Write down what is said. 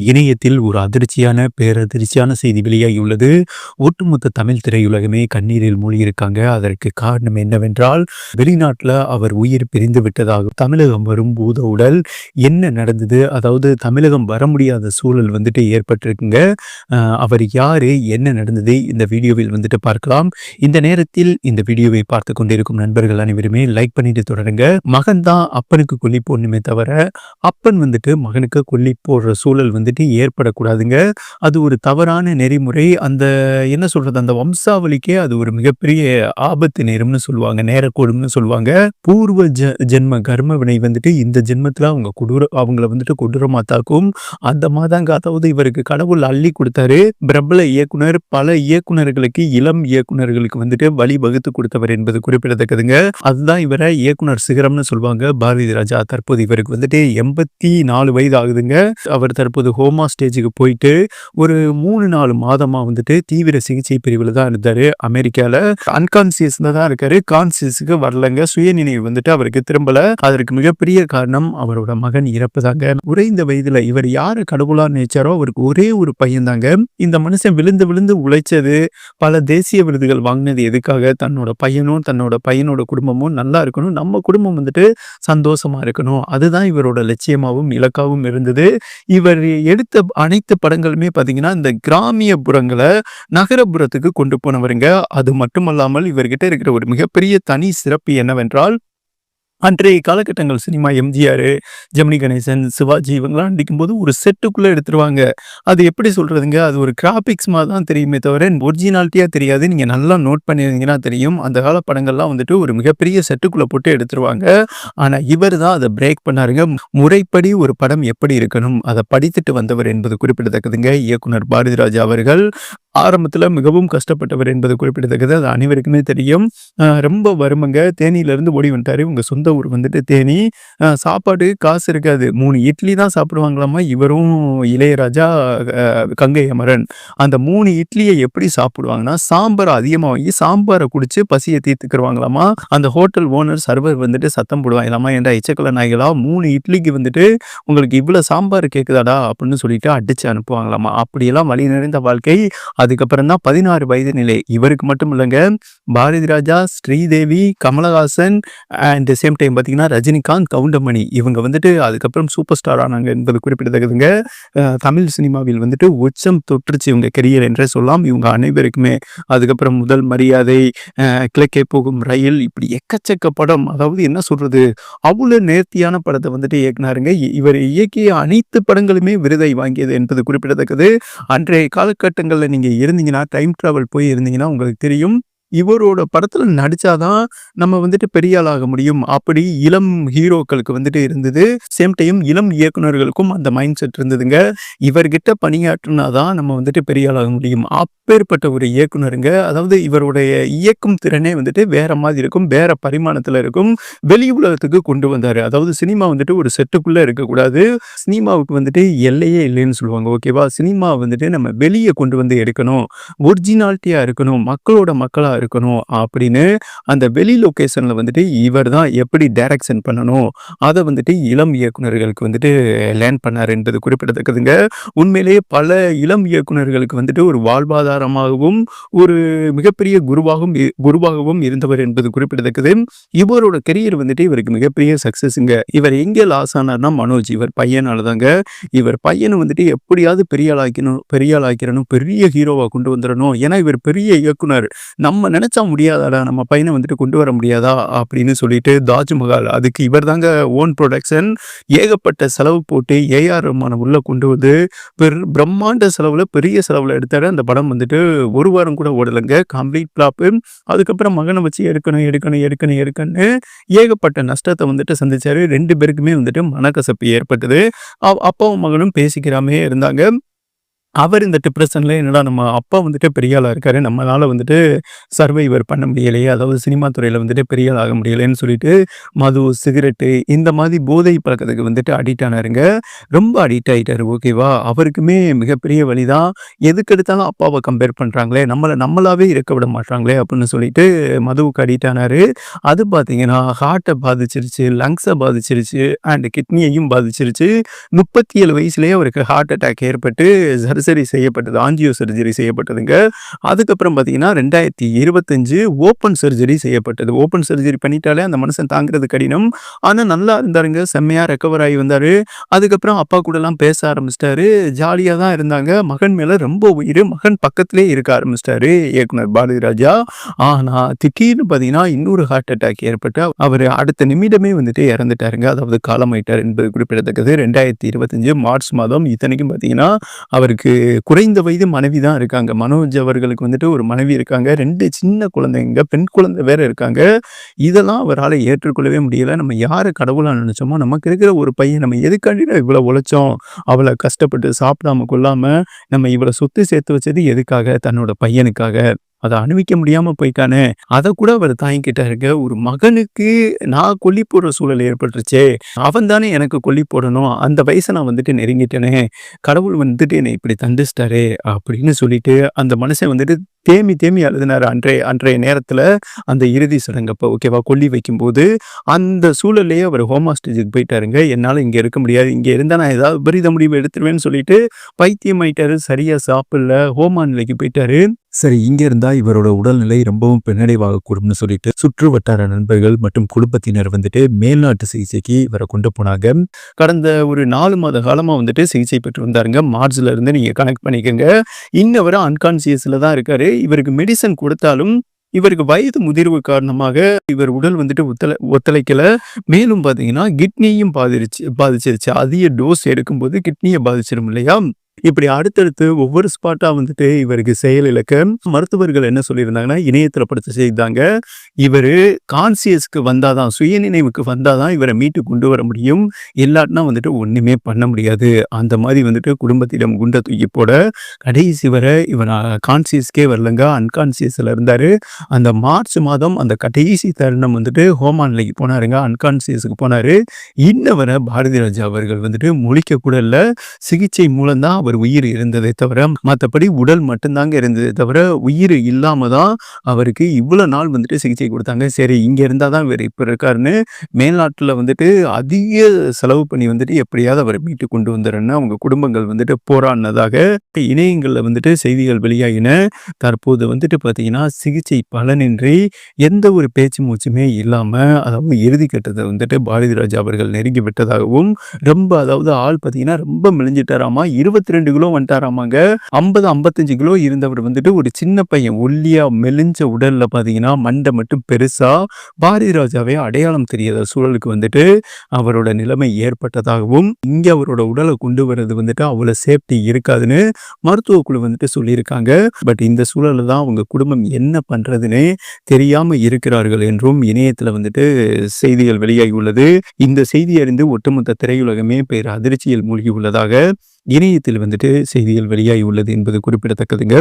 இணையத்தில் ஒரு அதிர்ச்சியான பேரதிர்ச்சியான செய்தி வெளியாகியுள்ளது. ஒட்டுமொத்த தமிழ் திரையுலகமே கண்ணீரில் மூழ்கியிருக்காங்க. அதற்கு காரணம் என்னவென்றால், வெளிநாட்டில் அவர் உயிர் பிரிந்து விட்டதாக தமிழகம் வரும் பூத உடல் என்ன நடந்தது? அதாவது தமிழகம் வர முடியாத சூழல் வந்துட்டு ஏற்பட்டிருக்குங்க. அவர் யாரு? என்ன நடந்தது? இந்த வீடியோவில் வந்துட்டு பார்க்கலாம். இந்த நேரத்தில் இந்த வீடியோவை பார்த்து கொண்டிருக்கும் நண்பர்கள் அனைவருமே லைக் பண்ணிட்டு தொடருங்க. மகன் தான் அப்பனுக்கு கொல்லி போடணுமே தவிர, அப்பன் வந்துட்டு மகனுக்கு கொல்லி போடுற சூழல் வந்து வந்துட்டு ஏற்படக்கூடாதுங்க. அது ஒரு தவறான நெறிமுறை. அந்த என்ன சொல்றது? அந்த வம்சாவளிக்கே அது ஒரு மிகப்பெரிய ஆபத்து நேரம்னு சொல்லுவாங்க. நேரக்கூடும்னு சொல்லுவாங்க. பூர்வ ஜ ஜென்ம கர்ம வினை வந்துட்டு இந்த ஜென்மத்தில் அவங்க கொடூர அவங்கள வந்துட்டு கொடூரமாக தாக்கும். அந்த மாதாங்க அதாவது இவருக்கு கடவுள் அள்ளி கொடுத்தாரு பிரபல இயக்குனர், பல இயக்குனர்களுக்கு இளம் இயக்குனர்களுக்கு வந்துட்டு வழி வகுத்து என்பது குறிப்பிடத்தக்கதுங்க. அதுதான் இவரை இயக்குனர் சிகரம்னு சொல்லுவாங்க. பாரதி ராஜா. தற்போது இவருக்கு வந்துட்டு 84 வயது ஆகுதுங்க. அவர் தற்போது ஹோமா ஸ்டேஜுக்கு போயிட்டு, ஒரு மூணு நாலு மாதமாக வந்துட்டு தீவிர சிகிச்சை பிரிவில் தான் இருந்தார் அமெரிக்காவில் அன்கான்சியஸில் தான் இருக்கார் கான்சியஸுக்கு வரலங்க. சுயநினைவு வந்துட்டு அவருக்கு திரும்பல. அதற்கு மிகப்பெரிய காரணம் அவரோட மகன் இறப்பு தாங்க. உறைந்த வயதில் இவர் யார் கடவுளாக நினைச்சாரோ, அவருக்கு ஒரே ஒரு பையன் தாங்க. இந்த மனுஷன் விழுந்து விழுந்து உழைச்சது, பல தேசிய விருதுகள் வாங்கினது எதுக்காக? தன்னோட பையனும், தன்னோட பையனோட குடும்பமும் நல்லா இருக்கணும். நம்ம குடும்பம் வந்துட்டு சந்தோஷமா இருக்கணும். அதுதான் இவரோட லட்சியமாகவும் இலக்காகவும் இருந்தது. இவர் எடுத்த அனைத்து படங்களுமே பார்த்தீங்கன்னா, இந்த கிராமியப்புறங்கள நகரப்புறத்துக்கு கொண்டு போனவருங்க. அது மட்டுமல்லாமல் இவர்கிட்ட இருக்கிற ஒரு மிகப்பெரிய தனி சிறப்பு என்னவென்றால், அன்றைய காலகட்டங்கள் சினிமா எம்ஜிஆர், ஜெமினி கணேசன், சிவாஜி இவங்கலாம் நடிக்கும்போது ஒரு செட்டுக்குள்ளே எடுத்துருவாங்க. அது எப்படி சொல்கிறதுங்க அது ஒரு கிராபிக்ஸ் மாதிரி தான் தெரியுமே தவிர, ஒரிஜினாலிட்டியாக தெரியாது. நீங்கள் நல்லா நோட் பண்ணியிருந்தீங்கன்னா தெரியும். அந்த கால படங்கள்லாம் வந்துட்டு ஒரு மிகப்பெரிய செட்டுக்குள்ளே போட்டு எடுத்துருவாங்க. ஆனால் இவர் தான் அதை பிரேக் பண்ணாருங்க. முறைப்படி ஒரு படம் எப்படி இருக்கணும்? அதை படித்துட்டு வந்தவர் என்பது குறிப்பிடத்தக்கதுங்க. இயக்குனர் பாரதிராஜா அவர்கள். ஆரம்பத்தில் மிகவும் கஷ்டப்பட்டவர் என்பது குறிப்பிடத்தக்கது. அது அனைவருக்குமே தெரியும். ரொம்ப வருமங்க தேனியிலேருந்து ஓடி வந்துட்டாரு. இவங்க சொந்த ஊர் வந்துட்டு தேனி. சாப்பாடு காசு இருக்காது. மூணு இட்லி தான் சாப்பிடுவாங்களாமா. இவரும், இளையராஜா, கங்கை அமரன். அந்த மூணு இட்லியை எப்படி சாப்பிடுவாங்கன்னா, சாம்பார் அதிகமா வாங்கி சாம்பார குடிச்சு பசியை தீர்த்துக்குருவாங்களாமா. அந்த ஹோட்டல் ஓனர், சர்வர் வந்துட்டு சத்தம் போடுவாங்களாமா, என்ற இச்சக்கல நாய்களா மூணு இட்லிக்கு வந்துட்டு உங்களுக்கு இவ்வளோ சாம்பார் கேட்குதாடா?" அப்படின்னு சொல்லிட்டு அடிச்சு அனுப்புவாங்களாமா. அப்படியெல்லாம் வழி நிறைந்த வாழ்க்கை. அதுக்கப்புறம் தான் 16 வயது நிலை. இவருக்கு மட்டும் இல்லைங்க Bharathi Raja, Sridevi, Kamal Haasan and same time பார்த்தீங்கன்னா, ரஜினிகாந்த், கவுண்டமணி இவங்க வந்துட்டு அதுக்கப்புறம் சூப்பர் ஸ்டார் ஆனாங்க என்பது குறிப்பிடத்தக்கதுங்க. தமிழ் சினிமாவில் வந்துட்டு உச்சம் தொற்றுச்சு இவங்க கெரியர் என்றே சொல்லலாம். இவங்க அனைவருக்குமே. அதுக்கப்புறம் முதல் மரியாதை, கிழக்கே போகும் ரயில் இப்படி எக்கச்சக்க படம். அதாவது என்ன சொல்றது? அவ்வளோ நேர்த்தியான படத்தை வந்துட்டு இயக்குனாருங்க. இ இவர் இயக்கிய அனைத்து படங்களுமே விருதை வாங்கியது என்பது குறிப்பிடத்தக்கது. அன்றைய காலகட்டங்களில் நீங்கள் இருந்தீங்கன்னா, டைம் ட்ராவல் போய் இருந்தீங்கன்னா உங்களுக்கு தெரியும். இவரோட படத்தில் நடிச்சா தான் நம்ம வந்துட்டு பெரிய ஆளாக முடியும். அப்படி இளம் ஹீரோக்களுக்கு வந்துட்டு இருந்தது. சேம் டைம் இளம் இயக்குனர்களுக்கும் அந்த மைண்ட் செட் இருந்ததுங்க. இவர்கிட்ட பணியாற்றினா தான் நம்ம வந்துட்டு பெரிய ஆளாக முடியும். அப்பேற்பட்ட ஒரு இயக்குனருங்க. அதாவது இவருடைய இயக்கும் திறனே வந்துட்டு வேற மாதிரி இருக்கும். வேற பரிமாணத்தில் இருக்கும். வெளி உலகத்துக்கு கொண்டு வந்தாரு. அதாவது சினிமா வந்துட்டு ஒரு செட்டுக்குள்ள இருக்கக்கூடாது. சினிமாவுக்கு வந்துட்டு எல்லையே இல்லைன்னு சொல்லுவாங்க. ஓகேவா? சினிமா வந்துட்டு நம்ம வெளியே கொண்டு வந்து எடுக்கணும். ஒரிஜினாலிட்டியா இருக்கணும். மக்களோட மக்களா இருக்கணும். அப்படின்னு அந்த வெளி லொக்கேஷனில் வந்துட்டு இவர் தான் எப்படி டைரக்ஷன் பண்ணணும்? அதை வந்துட்டு இளம் இயக்குனர்களுக்கு வந்துட்டு லேர்ன் பண்ணார் என்பது குறிப்பிடத்தக்கதுங்க. உண்மையிலேயே பல இளம் இயக்குனர்களுக்கு வந்துட்டு ஒரு வாழ்வாதாரமாகவும், ஒரு மிகப்பெரிய குருவாகவும் குருவாகவும் இருந்தவர் என்பது குறிப்பிடத்தக்கது. இவரோட கெரியர் வந்துட்டு இவருக்கு மிகப்பெரிய சக்சஸ்ங்க. இவர் எங்கே லாஸ் ஆனார்னா, மனோஜ் இவர் பையனால தாங்க. இவர் பையனை வந்துட்டு எப்படியாவது பெரிய ஆளாக்கணும் பெரிய ஆளாக்கிறணும் பெரிய ஹீரோவாக கொண்டு வந்துடணும் ஏன்னா இவர் பெரிய இயக்குனர். நம்ம நினச்சா முடியாதாடா? நம்ம பையனை வந்துட்டு கொண்டு வர முடியாதா? அப்படின்னு சொல்லிட்டு தாஜ்மஹால் அதுக்கு இவர் தாங்க ஓன் ப்ரொடக்ஷன் ஏகப்பட்ட செலவு போட்டு ஏ.ஆர். ரஹ்மான உள்ளே கொண்டு வந்து பெர் பிரம்மாண்ட செலவில் பெரிய செலவில் எடுத்தாரு. அந்த படம் வந்துட்டு ஒரு வாரம் கூட ஓடலைங்க கம்ப்ளீட் ஃப்ளாப்பு. அதுக்கப்புறம் மகனை வச்சு எடுக்கணும், எடுக்கணும், எடுக்கணும், எடுக்கணும்னு ஏகப்பட்ட நஷ்டத்தை வந்துட்டு சந்திச்சாரு. ரெண்டு பேருக்குமே வந்துட்டு மனக்கசப்பு ஏற்பட்டது. அவ் அப்பாவும் மகனும் பேசிக்கிறாமே இருந்தாங்க. அவர் இந்த டிப்ரஷன்ல என்னடா நம்ம அப்பா வந்துட்டு பெரிய ஆளாக இருக்காரு. நம்மளால வந்துட்டு சர்வைவர் பண்ண முடியலையே. அதாவது சினிமா துறையில வந்துட்டு பெரிய ஆள் ஆக முடியலைன்னு சொல்லிட்டு, மது, சிகரெட்டு இந்த மாதிரி போதை பழக்கத்துக்கு வந்துட்டு அடிக்ட் ஆனாருங்க. ரொம்ப அடிக்ட் ஆயிட்டாரு. ஓகேவா? அவருக்குமே மிகப்பெரிய வழி தான். எதுக்கெடுத்தாலும் அப்பாவை கம்பேர் பண்றாங்களே, நம்மளை நம்மளாவே இருக்க விட மாட்றாங்களே அப்படின்னு சொல்லிட்டு மதுவுக்கு அடிக்ட் ஆனாரு. அது பார்த்தீங்கன்னா, ஹார்ட்டை பாதிச்சிருச்சு, லங்ஸை பாதிச்சிருச்சு அண்ட் கிட்னியையும் பாதிச்சிருச்சு. முப்பத்தி ஏழு வயசுலேயே அவருக்கு ஹார்ட் அட்டாக் ஏற்பட்டு சர்ஜரி செய்யப்பட்டது. ஆஞ்சியோ சர்ஜரி செய்யப்பட்டதுங்க. அதுக்கப்புறம் பார்த்தீங்கன்னா, 2025 ஓப்பன் சர்ஜரி செய்யப்பட்டது. ஓப்பன் சர்ஜரி பண்ணிட்டாலே அந்த மனுஷன் தாங்குறது கடினம். ஆனால் நல்லா இருந்தாருங்க. செம்மையாக ரெக்கவர் ஆகி வந்தார் அதுக்கப்புறம் அப்பா கூடலாம் பேச ஆரம்பிச்சிட்டாரு ஜாலியாக தான் இருந்தாங்க. மகன் மேலே ரொம்ப உயிர் மகன் பக்கத்திலே இருக்க ஆரம்பிச்சிட்டாரு இயக்குனர் பாரதிராஜா. ஆனால் திடீர்னு பார்த்தீங்கன்னா, இன்னொரு ஹார்ட் அட்டாக் ஏற்பட்டு அவர் அடுத்த நிமிடமே வந்துட்டு இறந்துட்டாருங்க. அதாவது காலமாயிட்டார் என்பது குறிப்பிடத்தக்கது. 2025 மார்ச் மாதம். இத்தனைக்கும் பார்த்தீங்கன்னா, அவருக்கு குறைந்த வயது மனைவி தான் இருக்காங்க. மனோஜ் அவர்களுக்கு வந்துட்டு ஒரு மனைவி இருக்காங்க. ரெண்டு சின்ன குழந்தைங்க. பெண் குழந்தை வேற இருக்காங்க. இதெல்லாம் அவரால் ஏற்றுக்கொள்ளவே முடியல. நம்ம யாரை கடவுளாக நினைச்சோமோ, நமக்கு இருக்கிற ஒரு பையன் நம்ம எதுக்காண்டினா இவ்வளோ உழைச்சோம்? அவ்வளோ கஷ்டப்பட்டு சாப்பிடாம கொள்ளாம நம்ம இவ்வளோ சொத்து சேர்த்து வச்சது எதுக்காக? தன்னோட பையனுக்காக. அதை அணிவிக்க முடியாமல் போயிட்டானே! அதை கூட அவர் தாங்கிக்கிட்டாருங்க. ஒரு மகனுக்கு நான் கொல்லி போடுற சூழல் ஏற்பட்டுருச்சே! அவன் தானே எனக்கு கொல்லி போடணும். அந்த வயசை நான் வந்துட்டு நெருங்கிட்டேனே! கடவுள் வந்துட்டு என்னை இப்படி தந்துச்சிட்டாரு அப்படின்னு சொல்லிட்டு அந்த மனுஷன் வந்துட்டு தேமி தேமி அழுதுனாரு. அன்றைய அன்றைய நேரத்தில் அந்த இறுதி சடங்கப்போ ஓகேவா? கொல்லி வைக்கும்போது, அந்த சூழல்லையே அவர் ஹோமா ஸ்டேஜுக்கு போயிட்டாருங்க. என்னால் இங்கே இருக்க முடியாது. இங்கே இருந்தால் நான் ஏதாவது விபரீத முடிவு எடுத்துருவேன்னு சொல்லிட்டு பைத்தியமாயிட்டாரு. சரியாக சாப்பிடல. ஹோமா நிலைக்கு போயிட்டாரு. சரி இங்க இருந்தா இவரோட உடல்நிலை ரொம்பவும் பின்னடைவாகக்கூடும்னு சொல்லிட்டு சுற்று வட்டார நண்பர்கள் மற்றும் குடும்பத்தினர் வந்துட்டு மேல்நாட்டு சிகிச்சைக்கு இவரை கொண்டு போனாங்க. கடந்த ஒரு நாலு மாத காலமா வந்துட்டு சிகிச்சை பெற்று வந்தாருங்க. மார்ச்ல இருந்து நீங்க கனெக்ட் பண்ணிக்கங்க. இன்ன வரை தான் இருக்காரு. இவருக்கு மெடிசன் கொடுத்தாலும் இவருக்கு வயது முதிர்வு காரணமாக இவர் உடல் வந்துட்டு ஒத்தலை ஒத்துழைக்கல. மேலும் பார்த்தீங்கன்னா, கிட்னியும் பாதிருச்சு பாதிச்சிருச்சு. அதிக டோஸ் எடுக்கும்போது கிட்னியை பாதிச்சிடும் இல்லையா? இப்படி அடுத்தடுத்து ஒவ்வொரு ஸ்பாட்டா வந்துட்டு இவருக்கு செயலிழக்க, மருத்துவர்கள் என்ன சொல்லியிருந்தாங்கன்னா, இணையத்தில் படிச்ச செய்தாங்க இவர் இவரு கான்ஷியஸ்க்கு வந்தா தான், சுயநினைவுக்கு வந்தா தான் மீட்டு கொண்டு வர முடியும். இல்லாட்டினா வந்துட்டு ஒண்ணுமே பண்ண முடியாது. அந்த மாதிரி வந்துட்டு குடும்பத்திடம் குண்ட தூக்கி போட, கடைசி வரை இவர் கான்சியஸ்க்கே வரலங்க. அன்கான்சியஸில் இருந்தாரு. அந்த மார்ச் மாதம் அந்த கடைசி தருணம் வந்துட்டு ஹோமான்லைக்கு போனாருங்க. அன்கான்சியஸ்க்கு போனாரு. இன்ன வரை பாரதிராஜா அவர்கள் வந்துட்டு முழிக்க கூட இல்லை சிகிச்சை மூலம் தான் அவர் உயிர் இருந்ததே தவிர, மற்றபடி உடல் மட்டும்தாங்க இருந்ததே தவிர, உயிர் இல்லாம தான் அவருக்கு இவ்வளோ நாள் வந்துட்டு சிகிச்சை கொடுத்தாங்க சரி இங்கே இருந்தால் தான் இவரு இப்போ இருக்காருன்னு, மேல்நாட்டில் வந்துட்டு அதிக செலவு பண்ணி வந்துட்டு எப்படியாவது அவர் மீட்டு கொண்டு வந்துரணும்னு அவங்க குடும்பங்கள் வந்துட்டு போராடினதாக இணையங்களில் வந்துட்டு செய்திகள் வெளியாகின. தற்போது வந்துட்டு பார்த்தீங்கன்னா, சிகிச்சை பலனின்றி எந்த ஒரு பேச்சு மூச்சுமே இல்லாமல் அதாவது இறுதி கட்டத்த வந்துட்டு பாரதிராஜா அவர்கள் நெருங்கி விட்டதாகவும், ரொம்ப அதாவது ஆள் பார்த்தீங்கன்னா, ரொம்ப மெலிஞ்சிட்டாராமா. 22 கிலோ வந்துட்டாராமாங்க. 50, 55 கிலோ இருந்தவர் வந்துட்டு ஒரு சின்ன பையன். ஒல்லியா மெலிஞ்ச உடல்ல பாத்தீங்கன்னா மண்டை மட்டும் பெருசா, பாரதிராஜாவே அடையாளம் தெரியாத சூழலுக்கு வந்துட்டு அவரோட நிலைமை ஏற்பட்டதாகவும், இங்க அவரோட உடலை கொண்டு வர்றது வந்துட்டு அவ்வளவு சேஃப்டி இருக்காதுன்னு மருத்துவ குழு வந்துட்டு சொல்லியிருக்காங்க. பட் இந்த சூழல்ல தான் அவங்க குடும்பம் என்ன பண்றதுன்னு தெரியாம இருக்கிறார்கள் என்றும் இணையத்துல வந்துட்டு செய்திகள் வெளியாகி உள்ளது இந்த செய்தி அறிந்து ஒட்டுமொத்த திரையுலகமே பேர் அதிர்ச்சியில் மூழ்கி உள்ளதாக இணையத்தில் வந்துட்டு செய்திகள் வெளியாகி உள்ளது என்பது குறிப்பிடத்தக்கதுங்க.